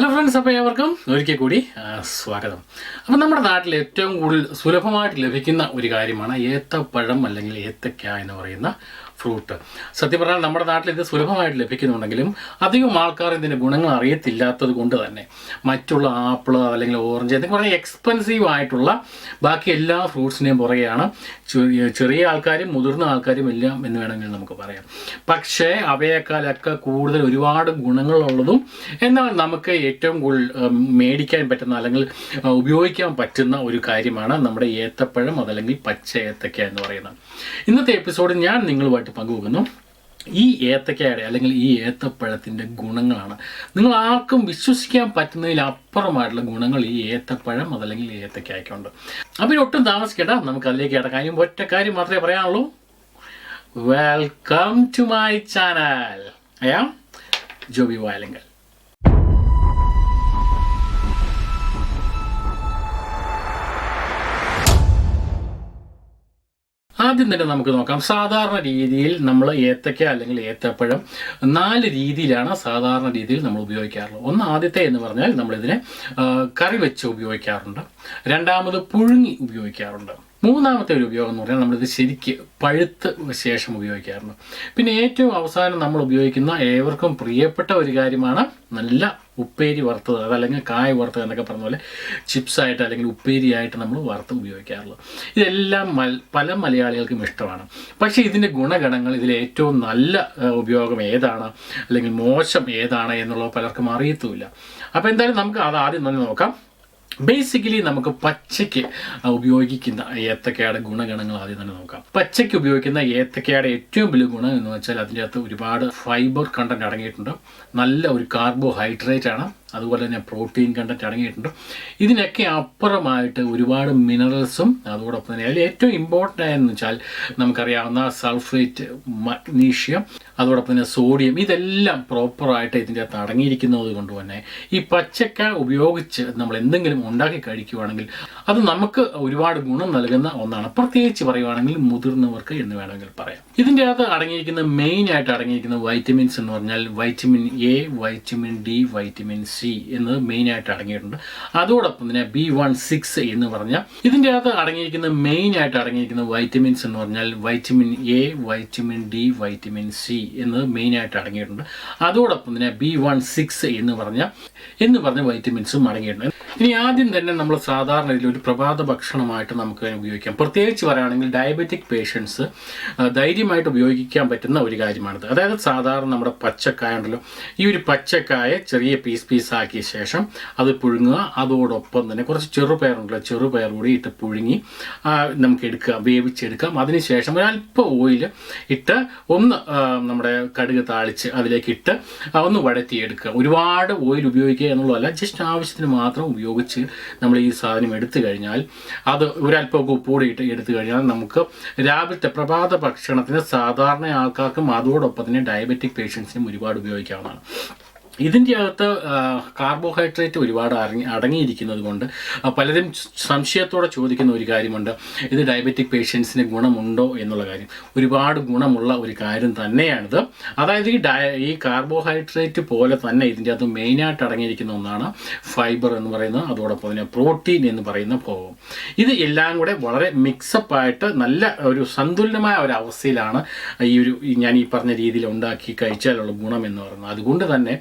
Hello friends അപ്പോൾ ഏവർക്കും ഒരിക്കൽ കൂടി സ്വാഗതം. അപ്പം നമ്മുടെ നാട്ടിൽ ഏറ്റവും കൂടുതൽ സുലഭമായിട്ട് ലഭിക്കുന്ന ഒരു കാര്യമാണ് ഏത്തപ്പഴം അല്ലെങ്കിൽ ഏത്തക്ക എന്ന് പറയുന്ന ഫ്രൂട്ട്. സത്യം പറഞ്ഞാൽ നമ്മുടെ നാട്ടിൽ ഇത് സുലഭമായിട്ട് ലഭിക്കുന്നുണ്ടെങ്കിലും അധികം ആൾക്കാർ ഇതിന്റെ ഗുണങ്ങൾ അറിയത്തില്ലാത്തത് കൊണ്ട് തന്നെ മറ്റുള്ള ആപ്പിൾ അല്ലെങ്കിൽ ഓറഞ്ച് എന്നൊക്കെ പറഞ്ഞാൽ എക്സ്പെൻസീവ് ആയിട്ടുള്ള ബാക്കി എല്ലാ ഫ്രൂട്ട്സിനെയും പുറകെയാണ് ചെറിയ- ആൾക്കാരും മുതിർന്ന ആൾക്കാരും എല്ലാം എന്ന് വേണമെങ്കിൽ നമുക്ക് പറയാം. പക്ഷേ അവയേക്കാളൊക്കെ കൂടുതൽ ഒരുപാട് ഗുണങ്ങളുള്ളതും എന്നാൽ നമുക്ക് ഏറ്റവും കൂടുതൽ മേടിക്കാൻ പറ്റുന്ന അല്ലെങ്കിൽ ഉപയോഗിക്കാൻ പറ്റുന്ന ഒരു കാര്യമാണ് നമ്മുടെ ഏത്തപ്പഴം അതല്ലെങ്കിൽ പച്ച ഏത്തക്ക എന്ന് പറയുന്നത്. ഇന്നത്തെ എപ്പിസോഡ് ഞാൻ നിങ്ങളുമായിട്ട് പങ്കുവെക്കുന്നു. ഈ ഏത്തക്കയുടെ അല്ലെങ്കിൽ ഈ ഏത്തപ്പഴത്തിന്റെ ഗുണങ്ങളാണ്. നിങ്ങൾ ആർക്കും വിശ്വസിക്കാൻ പറ്റുന്നതിലപ്പുറമായിട്ടുള്ള ഗുണങ്ങൾ ഈ ഏത്തപ്പഴം അതല്ലെങ്കിൽ ഏത്തക്കയ്ക്കുണ്ട് അപ്പോൾ ഇനി ഒട്ടും താമസിക്കേണ്ട. നമുക്ക് അതിലേക്ക് കിടക്കാം. അതിന് ഒറ്റ കാര്യം മാത്രമേ പറയാനുള്ളൂ. വെൽക്കം ടു മൈ ചാനൽ അയാ ജോബി വായലങ്കൽ ആദ്യം തന്നെ നമുക്ക് നോക്കാം. സാധാരണ രീതിയിൽ നമ്മൾ ഏത്തക്ക അല്ലെങ്കിൽ ഏത്തപ്പഴം നാല് രീതിയിലാണ് സാധാരണ രീതിയിൽ നമ്മൾ ഉപയോഗിക്കാറുള്ളത്. ഒന്ന് ആദ്യത്തെ എന്ന് പറഞ്ഞാൽ നമ്മളിതിനെ കറി വെച്ച് ഉപയോഗിക്കാറുണ്ട്. രണ്ടാമത് പുഴുങ്ങി ഉപയോഗിക്കാറുണ്ട്. മൂന്നാമത്തെ ഒരു ഉപയോഗം എന്ന് പറഞ്ഞാൽ നമ്മളിത് ശരിക്ക് പഴുത്ത് ശേഷം ഉപയോഗിക്കാറുണ്ട്. പിന്നെ ഏറ്റവും അവസാനം നമ്മൾ ഉപയോഗിക്കുന്ന ഏവർക്കും പ്രിയപ്പെട്ട ഒരു കാര്യമാണ് നല്ല ഉപ്പേരി വറുത്തത് അതല്ലെങ്കിൽ കായ വറുത്തത് എന്നൊക്കെ പറഞ്ഞ പോലെ ചിപ്സായിട്ട് അല്ലെങ്കിൽ ഉപ്പേരിയായിട്ട് നമ്മൾ വറുത്ത് ഉപയോഗിക്കാറുള്ളത്. ഇതെല്ലാം മൽ പല മലയാളികൾക്കും ഇഷ്ടമാണ്. പക്ഷേ ഇതിന്റെ ഗുണഗണങ്ങൾ ഇതിൽ ഏറ്റവും നല്ല ഉപയോഗം ഏതാണ്? അല്ലെങ്കിൽ മോശം ഏതാണ് എന്നുള്ളത് പലർക്കും അറിയത്തുമില്ല. അപ്പോൾ എന്തായാലും നമുക്ക് അത് ആദ്യം തന്നെ നോക്കാം. ബേസിക്കലി നമുക്ക് പച്ചയ്ക്ക് ഉപയോഗിക്കുന്ന ഏത്തക്കയുടെ ഗുണഗണങ്ങൾ ആദ്യം തന്നെ നോക്കാം. പച്ചയ്ക്ക് ഉപയോഗിക്കുന്ന ഏത്തക്കയുടെ ഏറ്റവും വലിയ ഗുണം എന്ന് വെച്ചാൽ അതിന്റെ അകത്ത് ഒരുപാട് ഫൈബർ കണ്ടന്റ് അടങ്ങിയിട്ടുണ്ട്. നല്ല ഒരു കാർബോഹൈഡ്രേറ്റ് ആണ്. അതുപോലെ തന്നെ പ്രോട്ടീൻ കണ്ടന്റ് അടങ്ങിയിട്ടുണ്ട്. ഇതിനൊക്കെ അപ്പുറമായിട്ട് ഒരുപാട് മിനറൽസും അതോടൊപ്പം തന്നെ അതിൽ ഏറ്റവും ഇമ്പോർട്ടന്റ് ആയെന്ന് വെച്ചാൽ നമുക്കറിയാവുന്ന സൾഫേറ്റ് മഗ്നീഷ്യം അതോടൊപ്പം തന്നെ സോഡിയം ഇതെല്ലാം പ്രോപ്പറായിട്ട് ഇതിന്റെ അകത്ത് അടങ്ങിയിരിക്കുന്നത് കൊണ്ട് തന്നെ ഈ പച്ചക്ക ഉപയോഗിച്ച് നമ്മൾ എന്തെങ്കിലും ഉണ്ടാക്കി കഴിക്കുകയാണെങ്കിൽ അത് നമുക്ക് ഒരുപാട് ഗുണം നൽകുന്ന ഒന്നാണ്. പ്രത്യേകിച്ച് പറയുവാണെങ്കിൽ മുതിർന്നവർക്ക് എന്ന് വേണമെങ്കിൽ പറയാം. ഇതിന്റെ അകത്ത് അടങ്ങിയിരിക്കുന്ന മെയിൻ ആയിട്ട് അടങ്ങിയിരിക്കുന്ന വൈറ്റമിൻസ് എന്ന് പറഞ്ഞാൽ vitamin A vitamin D vitamin C എന്നത് മെയിൻ ആയിട്ട് അടങ്ങിയിട്ടുണ്ട്. അതോടൊപ്പം തന്നെ ബി വൺ സിക്സ് എന്ന് പറഞ്ഞാൽ ഇതിന്റെ അകത്ത് അടങ്ങിയിരിക്കുന്ന മെയിൻ ആയിട്ട് അടങ്ങിയിരിക്കുന്ന വൈറ്റമിൻസ് എന്ന് പറഞ്ഞാൽ vitamin A vitamin D vitamin C എന്നത് മെയിൻ ആയിട്ട് അടങ്ങിയിട്ടുണ്ട്. അതോടൊപ്പം തന്നെ ബി വൺ സിക്സ് എന്ന് പറഞ്ഞാൽ എന്ന് പറഞ്ഞ വൈറ്റമിൻസും അടങ്ങിയിട്ടുണ്ട്. ഇനി ആദ്യം തന്നെ നമ്മൾ സാധാരണ രീതിയിൽ ഒരു പ്രഭാത ഭക്ഷണമായിട്ട് നമുക്ക് ഉപയോഗിക്കാം. പ്രത്യേകിച്ച് പറയുകയാണെങ്കിൽ ഡയബറ്റിക് പേഷ്യൻസ് ധൈര്യമായിട്ട് ഉപയോഗിക്കാൻ പറ്റുന്ന ഒരു കാര്യമാണിത്. അതായത് സാധാരണ നമ്മുടെ പച്ചക്കായ ഉണ്ടല്ലോ ഈ ഒരു പച്ചക്കായ ചെറിയ പീസ് പീസ് ആക്കിയ ശേഷം അത് പുഴുങ്ങുക. അതോടൊപ്പം തന്നെ കുറച്ച് ചെറുപയറുണ്ടല്ലോ ചെറുപയർ കൂടി ഇട്ട് പുഴുങ്ങി നമുക്ക് എടുക്കുക വേവിച്ചെടുക്കാം. അതിനുശേഷം ഒരല്പം ഓയിൽ ഇട്ട് ഒന്ന് നമ്മുടെ കടുക് താളിച്ച് അതിലേക്ക് ഇട്ട് ഒന്ന് വഴറ്റിയെടുക്കുക. ഒരുപാട് ഓയിൽ ഉപയോഗിക്കുക എന്നുള്ളതല്ല ജസ്റ്റ് ആവശ്യത്തിന് മാത്രം ഉപയോഗിച്ച് നമ്മൾ ഈ സാധനം എടുത്തു കഴിഞ്ഞാൽ അത് ഒരല്പമൊക്കെ ഉപ്പൂടിയിട്ട് എടുത്തു കഴിഞ്ഞാൽ നമുക്ക് രാവിലത്തെ പ്രഭാത ഭക്ഷണത്തിന് സാധാരണ ആൾക്കാർക്കും അതോടൊപ്പം തന്നെ ഡയബറ്റിക് പേഷ്യൻസിനും ഒരുപാട് ഉപയോഗിക്കാവുന്നതാണ്. ഇതിന്റെ അകത്ത് കാർബോഹൈഡ്രേറ്റ് ഒരുപാട് അടങ്ങി അടങ്ങിയിരിക്കുന്നത് കൊണ്ട് പലരും സംശയത്തോടെ ചോദിക്കുന്ന ഒരു കാര്യമുണ്ട്. ഇത് ഡയബറ്റിക് പേഷ്യൻസിന് ഗുണമുണ്ടോ എന്നുള്ള കാര്യം. ഒരുപാട് ഗുണമുള്ള ഒരു കാര്യം തന്നെയാണിത്. അതായത് ഈ ഡയ ഈ കാർബോഹൈഡ്രേറ്റ് പോലെ തന്നെ ഇതിന്റെ അകത്ത് മെയിനായിട്ട് അടങ്ങിയിരിക്കുന്ന ഒന്നാണ് ഫൈബർ എന്ന് പറയുന്നത്. അതോടൊപ്പം തന്നെ പ്രോട്ടീൻ എന്ന് പറയുന്ന ഭോഗം ഇത് എല്ലാം കൂടെ വളരെ മിക്സപ്പ് ആയിട്ട് നല്ല ഒരു സന്തുലനമായ ഒരു അവസ്ഥയിലാണ് ഈ ഒരു ഞാൻ ഈ പറഞ്ഞ രീതിയിൽ ഉണ്ടാക്കി കഴിച്ചാലുള്ള ഗുണം എന്ന് പറയുന്നത്. അതുകൊണ്ട് തന്നെ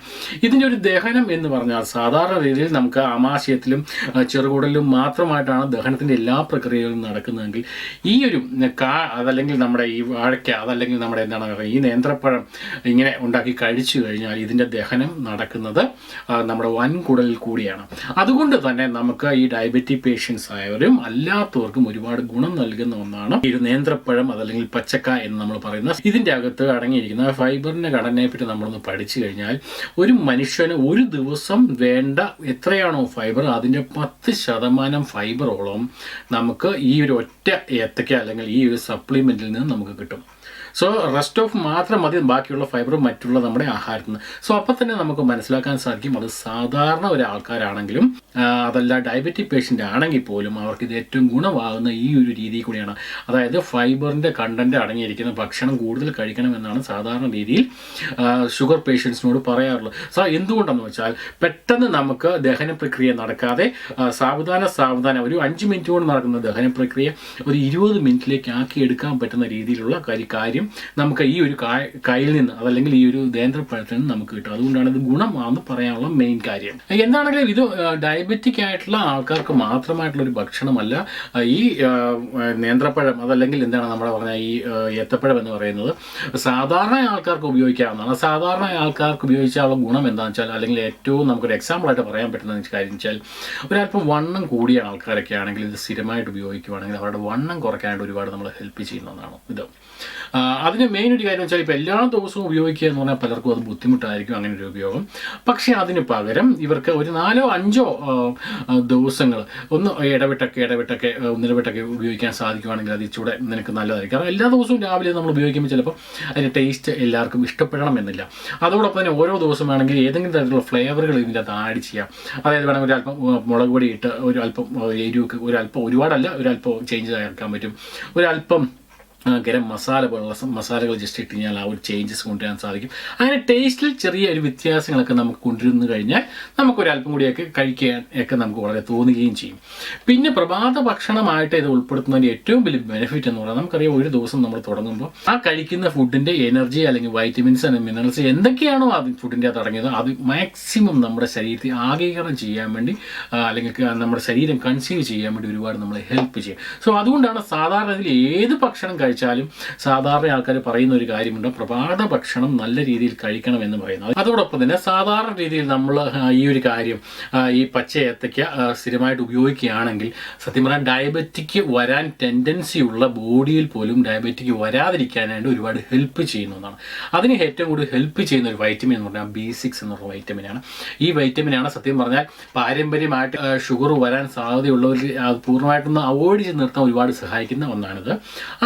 ഇതിന്റെ ഒരു ദഹനം എന്ന് പറഞ്ഞാൽ സാധാരണ രീതിയിൽ നമുക്ക് ആമാശയത്തിലും ചെറുകുടലിലും മാത്രമായിട്ടാണ് ദഹനത്തിന്റെ എല്ലാ പ്രക്രിയകളും നടക്കുന്നതെങ്കിൽ ഈ ഒരു കാ അതല്ലെങ്കിൽ നമ്മുടെ ഈ വാഴയ്ക്ക അതല്ലെങ്കിൽ നമ്മുടെ എന്താണ് ഈ നേന്ത്രപ്പഴം ഇങ്ങനെ ഉണ്ടാക്കി കഴിച്ചു കഴിഞ്ഞാൽ ഇതിന്റെ ദഹനം നടക്കുന്നത് നമ്മുടെ വൻകുടലിൽ കൂടിയാണ്. അതുകൊണ്ട് തന്നെ നമുക്ക് ഈ ഡയബറ്റിക് പേഷ്യൻസ് ആയവരും അല്ലാത്തവർക്കും ഒരുപാട് ഗുണം നൽകുന്ന ഒന്നാണ് ഈ നേന്ത്രപ്പഴം അതല്ലെങ്കിൽ പച്ചക്ക എന്ന് നമ്മൾ പറയുന്ന ഇതിന്റെ അകത്ത് അടങ്ങിയിരിക്കുന്ന ഫൈബറിന്റെ ഘടനയെപ്പറ്റി നമ്മളൊന്ന് പഠിച്ചു കഴിഞ്ഞാൽ ഒരു മനുഷ്യന് ഒരു ദിവസം വേണ്ട എത്രയാണോ ഫൈബർ അതിന്റെ പത്ത് ശതമാനം ഫൈബറോളം നമുക്ക് ഈ ഒരു ഒറ്റ ഏത്തക്ക അല്ലെങ്കിൽ ഈ ഒരു സപ്ലിമെന്റിൽ നിന്ന് നമുക്ക് കിട്ടും. സോ റെസ്റ്റ് ഓഫ് മാത്രം മതി ബാക്കിയുള്ള ഫൈബറും മറ്റുള്ള നമ്മുടെ ആഹാരത്തിൽ നിന്ന് സോ അപ്പം തന്നെ നമുക്ക് മനസ്സിലാക്കാൻ സാധിക്കും അത് സാധാരണ ഒരാൾക്കാരാണെങ്കിലും അതല്ല ഡയബറ്റിക് പേഷ്യന്റ് ആണെങ്കിൽ പോലും അവർക്ക് ഇത് ഏറ്റവും ഗുണമാകുന്ന ഈ ഒരു രീതി കൂടിയാണ്. അതായത് ഫൈബറിന്റെ കണ്ടന്റ് അടങ്ങിയിരിക്കുന്ന ഭക്ഷണം കൂടുതൽ കഴിക്കണം എന്നാണ് സാധാരണ രീതിയിൽ ഷുഗർ പേഷ്യൻസിനോട് പറയാറുള്ളത്. സോ എന്തുകൊണ്ടെന്ന് വെച്ചാൽ പെട്ടെന്ന് നമുക്ക് ദഹന പ്രക്രിയ നടക്കാതെ സാവധാന സാവധാനം ഒരു അഞ്ച് മിനിറ്റ് കൊണ്ട് നടക്കുന്ന ദഹന പ്രക്രിയ ഒരു ഇരുപത് മിനിറ്റിലേക്ക് ആക്കി എടുക്കാൻ പറ്റുന്ന രീതിയിലുള്ള കാര്യ- കാര്യം നമുക്ക് ഈ ഒരു കായ- കായിൽ നിന്ന് അതല്ലെങ്കിൽ ഈ ഒരു നേന്ത്രപ്പഴത്തിൽ നിന്ന് നമുക്ക് കിട്ടും. അതുകൊണ്ടാണ് ഇത് ഗുണമാണെന്ന് പറയാനുള്ള മെയിൻ കാര്യം. എന്താണെങ്കിലും ഇത് ഡയബറ്റിക് ആയിട്ടുള്ള ആൾക്കാർക്ക് മാത്രമായിട്ടുള്ള ഒരു ഭക്ഷണമല്ല ഈ നേന്ത്രപ്പഴം അതല്ലെങ്കിൽ എന്താണ് നമ്മുടെ പറഞ്ഞ ഈ ഏത്തപ്പഴം എന്ന് പറയുന്നത് സാധാരണ ആൾക്കാർക്ക് ഉപയോഗിക്കാവുന്നതാണ്. സാധാരണ ആൾക്കാർക്ക് ഉപയോഗിച്ചാലുള്ള ഗുണം എന്താണെന്ന് വെച്ചാൽ അല്ലെങ്കിൽ ഏറ്റവും നമുക്കൊരു എക്സാമ്പിൾ ആയിട്ട് പറയാൻ പറ്റുന്ന കാര്യം വെച്ചാൽ ഒരല്പം വണ്ണം കൂടിയ ആൾക്കാരൊക്കെ ആണെങ്കിൽ ഇത് സ്ഥിരമായിട്ട് ഉപയോഗിക്കുകയാണെങ്കിൽ അവരുടെ വണ്ണം കുറയ്ക്കാനായിട്ട് ഒരുപാട് നമ്മളെ ഹെൽപ്പ് ഒന്നാണ് ഇത്. അതിന് മെയിൻ ഒരു കാര്യം വെച്ചാൽ ഇപ്പോൾ എല്ലാ ദിവസവും ഉപയോഗിക്കുക എന്ന് പറഞ്ഞാൽ പലർക്കും അത് ബുദ്ധിമുട്ടായിരിക്കും അങ്ങനെ ഒരു ഉപയോഗം. പക്ഷേ അതിന് പകരം ഇവർക്ക് ഒരു നാലോ അഞ്ചോ ദിവസങ്ങൾ ഒന്ന് ഇടവിട്ടൊക്കെ ഇടവിട്ടൊക്കെ ഒന്നിടവിട്ടൊക്കെ ഉപയോഗിക്കാൻ സാധിക്കുവാണെങ്കിൽ അത് ഇച്ചൂടെ നിനക്ക് നല്ലതായിരിക്കും. കാരണം എല്ലാ ദിവസവും രാവിലെ നമ്മൾ ഉപയോഗിക്കുമ്പോൾ ചിലപ്പോൾ അതിന്റെ ടേസ്റ്റ് എല്ലാവർക്കും ഇഷ്ടപ്പെടണമെന്നില്ല അതോടൊപ്പം തന്നെ ഓരോ ദിവസം വേണമെങ്കിൽ ഏതെങ്കിലും തരത്തിലുള്ള ഫ്ലേവറുകൾ ഇതിന്റെ അത് ആഡ് ചെയ്യാം. അതായത് വേണമെങ്കിൽ ഒരല്പം മുളക് പൊടി ഇട്ട് ഒരു അല്പം എരിവ് എരിവൊക്കെ ഒരു അല്പം ഒരുപാടല്ല ഒരല്പം ചേഞ്ച് ആക്കാൻ പറ്റും. ഒരല്പം ഗരം മസാല പോലുള്ള മസാലകൾ ജസ്റ്റ് ഇട്ട് കഴിഞ്ഞാൽ ആ ഒരു ചേഞ്ചസ് കൊണ്ടുവരാൻ സാധിക്കും. അങ്ങനെ ടേസ്റ്റിൽ ചെറിയ ഒരു വ്യത്യാസങ്ങളൊക്കെ നമുക്ക് കൊണ്ടുവരുന്നു കഴിഞ്ഞാൽ നമുക്കൊരല്പം കൂടിയൊക്കെ കഴിക്കാൻ ഒക്കെ നമുക്ക് വളരെ തോന്നുകയും ചെയ്യും. പിന്നെ പ്രഭാത ഭക്ഷണമായിട്ട് ഇത് ഉൾപ്പെടുത്തുന്നതിന്റെ ഏറ്റവും വലിയ ബെനിഫിറ്റ് എന്ന് പറയുന്നത് നമുക്കറിയാം ഒരു ദിവസം നമ്മൾ തുടങ്ങുമ്പോൾ ആ കഴിക്കുന്ന ഫുഡിന്റെ എനർജി അല്ലെങ്കിൽ വൈറ്റമിൻസ് അല്ലെങ്കിൽ മിനറൽസ് എന്തൊക്കെയാണോ ആ ഫുഡിന്റെ അത് അത് മാക്സിമം നമ്മുടെ ശരീരത്തെ ആഗീകരണം ചെയ്യാൻ വേണ്ടി അല്ലെങ്കിൽ നമ്മുടെ ശരീരം കൺസീവ് ചെയ്യാൻ വേണ്ടി ഒരുപാട് നമ്മളെ ഹെൽപ്പ് ചെയ്യും. സോ അതുകൊണ്ടാണ് സാധാരണ ഏത് ഭക്ഷണം കഴിച്ചാലും സാധാരണ ആൾക്കാർ പറയുന്ന ഒരു കാര്യമുണ്ട് പ്രഭാത ഭക്ഷണം നല്ല രീതിയിൽ കഴിക്കണം എന്ന് പറയുന്നത്. അതോടൊപ്പം തന്നെ സാധാരണ രീതിയിൽ നമ്മൾ ഈ ഒരു കാര്യം ഈ പച്ച ഏത്തയ്ക്ക സ്ഥിരമായിട്ട് ഉപയോഗിക്കുകയാണെങ്കിൽ സത്യം പറഞ്ഞാൽ ഡയബറ്റിക്ക് വരാൻ ടെൻഡൻസി ഉള്ള ബോഡിയിൽ പോലും ഡയബറ്റിക്ക് വരാതിരിക്കാനായിട്ട് ഒരുപാട് ഹെൽപ്പ് ചെയ്യുന്ന ഒന്നാണ്. അതിന് ഏറ്റവും കൂടുതൽ ഹെൽപ്പ് ചെയ്യുന്ന ഒരു വൈറ്റമിൻ എന്ന് പറഞ്ഞാൽ ബി സിക്സ് എന്നുള്ള വൈറ്റമിനാണ് ഈ വൈറ്റമിനാണ് സത്യം പറഞ്ഞാൽ പാരമ്പര്യമായിട്ട് ഷുഗർ വരാൻ സാധ്യതയുള്ളവർ പൂർണമായിട്ടൊന്ന് അവോയ്ഡ് ചെയ്ത് നിർത്താൻ ഒരുപാട് സഹായിക്കുന്ന ഒന്നാണിത്.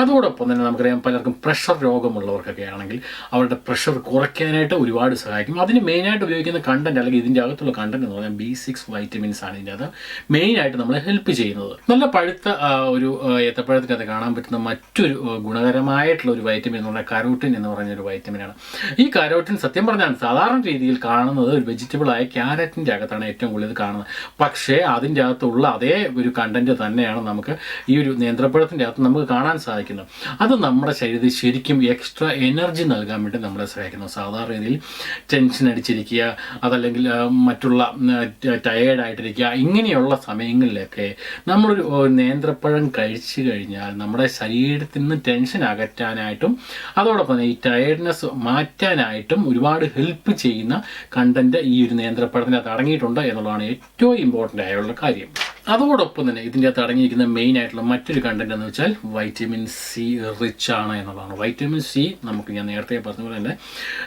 അതോടൊപ്പം തന്നെ നമുക്കറിയാം പലർക്കും പ്രഷർ രോഗമുള്ളവർക്കൊക്കെ ആണെങ്കിൽ അവരുടെ പ്രഷർ കുറയ്ക്കാനായിട്ട് ഒരുപാട് സഹായിക്കും. അതിന് മെയിനായിട്ട് ഉപയോഗിക്കുന്ന കണ്ടന്റ് അല്ലെങ്കിൽ ഇതിന്റെ അകത്തുള്ള കണ്ടന്റ് എന്ന് പറഞ്ഞാൽ ബി സിക്സ് വൈറ്റമിൻസ് ആണ് ഇതിന്റെ അത് മെയിനായിട്ട് നമ്മളെ ഹെൽപ്പ് ചെയ്യുന്നത്. നല്ല പഴുത്ത ഒരു ഏത്തപ്പഴത്തിനകത്ത് കാണാൻ പറ്റുന്ന മറ്റൊരു ഗുണകരമായിട്ടുള്ള ഒരു വൈറ്റമിൻ എന്ന് പറഞ്ഞാൽ കരോട്ടിൻ എന്ന് പറഞ്ഞ ഒരു വൈറ്റമിനാണ് ഈ കരോട്ടിൻ സത്യം പറഞ്ഞാൽ സാധാരണ രീതിയിൽ കാണുന്നത് ഒരു വെജിറ്റബിളായ ക്യാരറ്റിന്റെ അകത്താണ് ഏറ്റവും കൂടുതൽ കാണുന്നത്. പക്ഷേ അതിന്റെ അകത്തുള്ള അതേ ഒരു കണ്ടന്റ് തന്നെയാണ് നമുക്ക് ഈ ഒരു നേന്ത്രപ്പഴത്തിന്റെ അകത്ത് നമുക്ക് കാണാൻ സാധിക്കുന്നത്. അത് നമ്മുടെ ശരീരത്തിൽ ശരിക്കും എക്സ്ട്രാ എനർജി നൽകാൻ വേണ്ടി നമ്മളെ സഹായിക്കുന്നു. സാധാരണ രീതിയിൽ ടെൻഷൻ അടിച്ചിരിക്കുക അതല്ലെങ്കിൽ മറ്റുള്ള ടയേർഡായിട്ടിരിക്കുക ഇങ്ങനെയുള്ള സമയങ്ങളിലൊക്കെ നമ്മളൊരു നേന്ത്രപ്പഴം കഴിച്ചു കഴിഞ്ഞാൽ നമ്മുടെ ശരീരത്തിൽ നിന്ന് ടെൻഷൻ അകറ്റാനായിട്ടും അതോടൊപ്പം ഈ ടയേർഡ്നെസ് മാറ്റാനായിട്ടും ഒരുപാട് ഹെൽപ്പ് ചെയ്യുന്ന കണ്ടന്റ് ഈ ഒരു നേന്ത്രപ്പഴത്തിനകത്ത് അടങ്ങിയിട്ടുണ്ട് എന്നുള്ളതാണ് ഏറ്റവും ഇമ്പോർട്ടന്റ് ആയുള്ള കാര്യം. അതോടൊപ്പം തന്നെ ഇതിന്റെ അകത്ത് അടങ്ങിയിരിക്കുന്ന മെയിൻ ആയിട്ടുള്ള മറ്റൊരു കണ്ടന്റ് എന്ന് വെച്ചാൽ വൈറ്റമിൻ സി റിച്ച് ആണ് എന്നുള്ളതാണ്. വൈറ്റമിൻ സി നമുക്ക് ഞാൻ നേരത്തെ പറഞ്ഞ പോലെ തന്നെ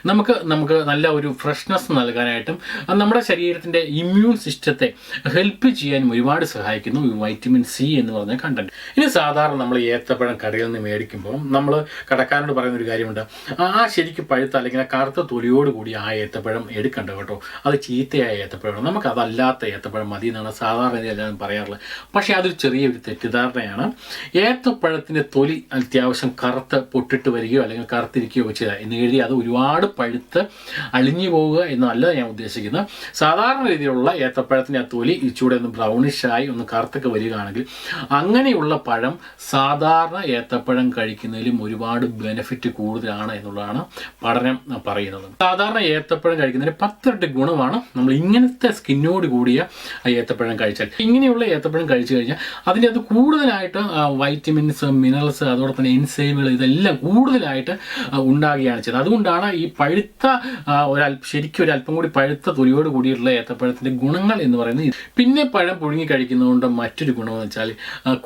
നമുക്ക് നമുക്ക് നല്ല ഒരു ഫ്രഷ്നെസ് നൽകാനായിട്ടും നമ്മുടെ ശരീരത്തിന്റെ ഇമ്മ്യൂൺ സിസ്റ്റത്തെ ഹെൽപ്പ് ചെയ്യാനും ഒരുപാട് സഹായിക്കുന്നു ഈ വൈറ്റമിൻ സി എന്ന് പറഞ്ഞ കണ്ടന്റ് ഇനി സാധാരണ നമ്മൾ ഏത്തപ്പഴം കടയിൽ നിന്ന് മേടിക്കുമ്പോൾ നമ്മൾ കടക്കാരോട് പറയുന്ന ഒരു കാര്യമുണ്ട്. ആ ശരിക്കും പഴുത്ത അല്ലെങ്കിൽ ആ കറുത്ത തൊലിയോട് കൂടി ആ ഏത്തപ്പഴം എടുക്കേണ്ട കേട്ടോ. അത് ചീത്തയായ ഏത്തപ്പഴമാണ്. നമുക്ക് അതല്ലാത്ത ഏത്തപ്പഴം മതി എന്നാണ് സാധാരണ എല്ലാവരും പറയാറുള്ളത്. പക്ഷേ അതൊരു ചെറിയൊരു തെറ്റിദ്ധാരണയാണ്. ഏത്തപ്പഴത്തിന്റെ തൊലി അത്യാവശ്യം കറുത്ത് പൊട്ടിട്ട് വരികയോ അല്ലെങ്കിൽ കറുത്തിരിക്കുകയോ ചെയ്താൽ എന്ന് എഴുതി അത് ഒരുപാട് പഴുത്ത് അളിഞ്ഞു പോവുക എന്നല്ല ഞാൻ ഉദ്ദേശിക്കുന്നത്. സാധാരണ രീതിയിലുള്ള ഏത്തപ്പഴത്തിന്റെ ആ തൊലി ഇച്ചൂടെ ഒന്ന് ബ്രൗണിഷായി ഒന്ന് കറുത്തൊക്കെ വരികയാണെങ്കിൽ അങ്ങനെയുള്ള പഴം സാധാരണ ഏത്തപ്പഴം കഴിക്കുന്നതിലും ഒരുപാട് ബെനിഫിറ്റ് കൂടുതലാണ് എന്നുള്ളതാണ് പഠനം പറയുന്നത്. സാധാരണ ഏത്തപ്പഴം കഴിക്കുന്നതിന് പത്തിരട്ടി ഗുണമാണ്. നമ്മൾ ഇങ്ങനത്തെ സ്കിന്നോട് കൂടിയ ഏത്തപ്പഴം കഴിച്ചാൽ. ഇങ്ങനെയുള്ള ഏത്തപ്പഴം കഴിച്ചു കഴിഞ്ഞാൽ അതിന്റെ അത് കൂടുതലായിട്ട് വൈറ്റമിൻസ് മിനറൽസ് അതോടൊപ്പം തന്നെ എൻസൈമുകൾ ഇതെല്ലാം കൂടുതലായിട്ട് ഉണ്ടാകുകയാണ് ചെയ്തത്. അതുകൊണ്ടാണ് ഈ പഴുത്ത ഒരു ശരിക്കും ഒരു അല്പം കൂടി പഴുത്ത തൊലിയോട് കൂടിയിട്ടുള്ള ഏത്തപ്പഴത്തിന്റെ ഗുണങ്ങൾ എന്ന് പറയുന്നത് പിന്നെ പഴം പുഴുങ്ങി കഴിക്കുന്നതുകൊണ്ട് മറ്റൊരു ഗുണമെന്ന് വെച്ചാൽ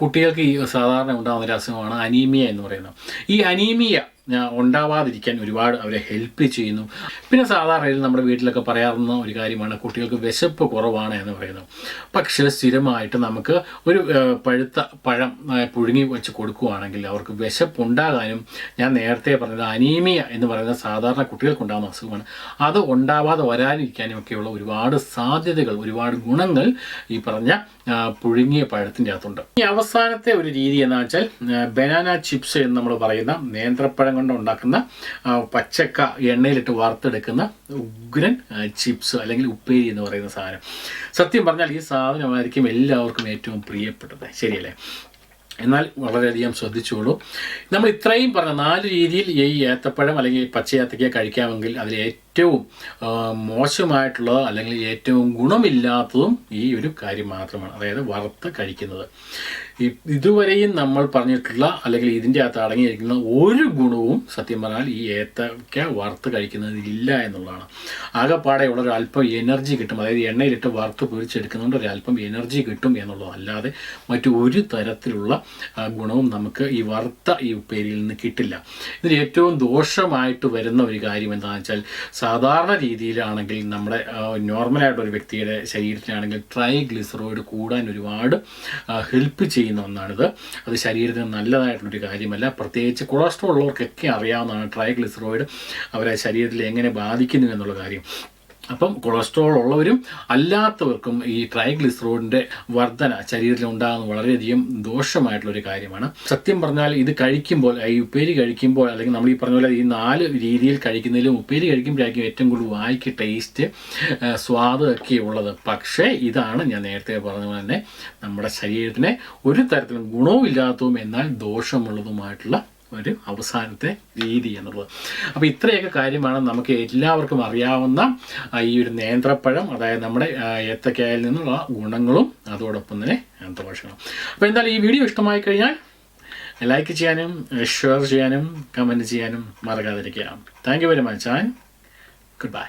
കുട്ടികൾക്ക് ഈ സാധാരണ ഉണ്ടാകുന്ന ഒരു അസുഖമാണ് അനീമിയ എന്ന് പറയുന്നത്. ഈ അനീമിയ ആ, ഉണ്ടാവാതിരിക്കാൻ ഒരുപാട് അവരെ ഹെൽപ്പ് ചെയ്യുന്നു. പിന്നെ സാധാരണയിൽ നമ്മുടെ വീട്ടിലൊക്കെ പറയാറുന്ന ഒരു കാര്യമാണ് കുട്ടികൾക്ക് വിശപ്പ് കുറവാണ് എന്ന് പറയുന്നത്. പക്ഷേ സ്ഥിരമായിട്ട് നമുക്ക് ഒരു പഴുത്ത പഴം പുഴുങ്ങി വെച്ച് കൊടുക്കുകയാണെങ്കിൽ അവർക്ക് വിശപ്പ് ഉണ്ടാകാനും ഞാൻ നേരത്തെ പറഞ്ഞത് അനീമിയ എന്ന് പറയുന്ന സാധാരണ കുട്ടികൾക്കുണ്ടാകുന്ന അസുഖമാണ്. അത് ഉണ്ടാവാതെ വരാനിരിക്കാനും ഒക്കെയുള്ള ഒരുപാട് സാധ്യതകൾ ഒരുപാട് ഗുണങ്ങൾ ഈ പറഞ്ഞ പുഴുങ്ങിയ പഴത്തിന്റെ അകത്തുണ്ട്. ഈ അവസാനത്തെ ഒരു രീതി എന്ന് വെച്ചാൽ ബനാന ചിപ്സ് എന്ന് നമ്മൾ പറയുന്ന നേന്ത്രപ്പഴം കൊണ്ട് ഉണ്ടാക്കുന്ന പച്ചക്ക എണ്ണയിലിട്ട് വറുത്തെടുക്കുന്ന ഉഗ്രൻ ചിപ്സ് അല്ലെങ്കിൽ ഉപ്പേരി എന്ന് പറയുന്ന സാധനം. സത്യം പറഞ്ഞാൽ ഈ സാധനമായിരിക്കും എല്ലാവർക്കും ഏറ്റവും പ്രിയപ്പെട്ടത്. ശരിയല്ലേ? എന്നാൽ വളരെയധികം ശ്രദ്ധിച്ചോളൂ. നമ്മൾ ഇത്രയും പറഞ്ഞ നാല് രീതിയിൽ ഈ ഏത്തപ്പഴം അല്ലെങ്കിൽ പച്ചയാത്തക്ക കഴിക്കാമെങ്കിൽ അതിൽ ഏറ്റവും ആ, മോശമായിട്ടുള്ള അല്ലെങ്കിൽ ഏറ്റവും ഗുണമില്ലാത്തതും ഈ ഒരു കാര്യം മാത്രമാണ്. അതായത് വറുത്ത് കഴിക്കുന്നത്. ഇതുവരെയും നമ്മൾ പറഞ്ഞിട്ടുള്ള അല്ലെങ്കിൽ ഇതിന്റെ അകത്ത് അടങ്ങിയിരിക്കുന്ന ഒരു ഗുണവും സത്യം പറഞ്ഞാൽ ഈ ഏത്തക്ക വറുത്ത് കഴിക്കുന്നതിലില്ല എന്നുള്ളതാണ്. ആകെപ്പാടെ ഉള്ള ഒരു അല്പം എനർജി കിട്ടും. അതായത് എണ്ണയിലിട്ട് വറുത്ത് പൊരിച്ചെടുക്കുന്നതുകൊണ്ട് ഒരു അല്പം എനർജി കിട്ടും എന്നുള്ളത് അല്ലാതെ മറ്റു ഒരു തരത്തിലുള്ള ഗുണവും നമുക്ക് ഈ വറുത്ത ഈ ഉപ്പേരിയിൽ നിന്ന് കിട്ടില്ല. ഇതിൽ ഏറ്റവും ദോഷമായിട്ട് വരുന്ന ഒരു കാര്യം എന്താണെന്ന് വെച്ചാൽ സാധാരണ രീതിയിലാണെങ്കിൽ നമ്മുടെ നോർമലായിട്ട് ഒരു വ്യക്തിയുടെ ശരീരത്തിലാണെങ്കിൽ ട്രൈഗ്ലിസറോയിഡ് കൂടാൻ ഒരുപാട് ഹെൽപ്പ് ചെയ്യുന്ന ഒന്നാണിത്. അത് ശരീരത്തിന് നല്ലതായിട്ടുള്ളൊരു കാര്യമല്ല. പ്രത്യേകിച്ച് കൊളസ്ട്രോൾ ഉള്ളവർക്കൊക്കെ അറിയാവുന്നതാണ് ട്രൈ ഗ്ലിസറോയിഡ് അവരെ ശരീരത്തിൽ എങ്ങനെ ബാധിക്കുന്നു എന്നുള്ള കാര്യം. അപ്പം കൊളസ്ട്രോൾ ഉള്ളവരും അല്ലാത്തവർക്കും ഈ ട്രൈഗ്ലിസറോഡിന്റെ വർധന ശരീരത്തിൽ ഉണ്ടാകുന്ന വളരെയധികം ദോഷമായിട്ടുള്ളൊരു കാര്യമാണ്. സത്യം പറഞ്ഞാൽ ഇത് കഴിക്കുമ്പോൾ ഈ ഉപ്പേരി കഴിക്കുമ്പോൾ അല്ലെങ്കിൽ നമ്മൾ ഈ പറഞ്ഞ പോലെ ഈ നാല് രീതിയിൽ കഴിക്കുന്നതിലും ഉപ്പേരി കഴിക്കുമ്പോഴായിരിക്കും ഏറ്റവും കൂടുതൽ വായിക്ക് ടേസ്റ്റ് സ്വാദ് ഒക്കെ ഉള്ളത്. പക്ഷേ ഇതാണ് ഞാൻ നേരത്തെ പറഞ്ഞ പോലെ തന്നെ നമ്മുടെ ശരീരത്തിന് ഒരു തരത്തിലും ഗുണവും ഇല്ലാത്തതും എന്നാൽ ദോഷമുള്ളതുമായിട്ടുള്ള ഒരു അവസാനത്തെ രീതി എന്നുള്ളത്. അപ്പോൾ ഇത്രയൊക്കെ കാര്യമാണ് നമുക്ക് എല്ലാവർക്കും അറിയാവുന്ന ഈ ഒരു നേന്ത്രപ്പഴം അതായത് നമ്മുടെ ഏത്തക്കായൽ നിന്നുള്ള ഗുണങ്ങളും അതോടൊപ്പം തന്നെ ദോഷങ്ങളും അപ്പോൾ എന്തായാലും ഈ വീഡിയോ ഇഷ്ടമായി കഴിഞ്ഞാൽ ലൈക്ക് ചെയ്യാനും ഷെയർ ചെയ്യാനും കമന്റ് ചെയ്യാനും മറക്കാതിരിക്കുക. Thank you very much and good bye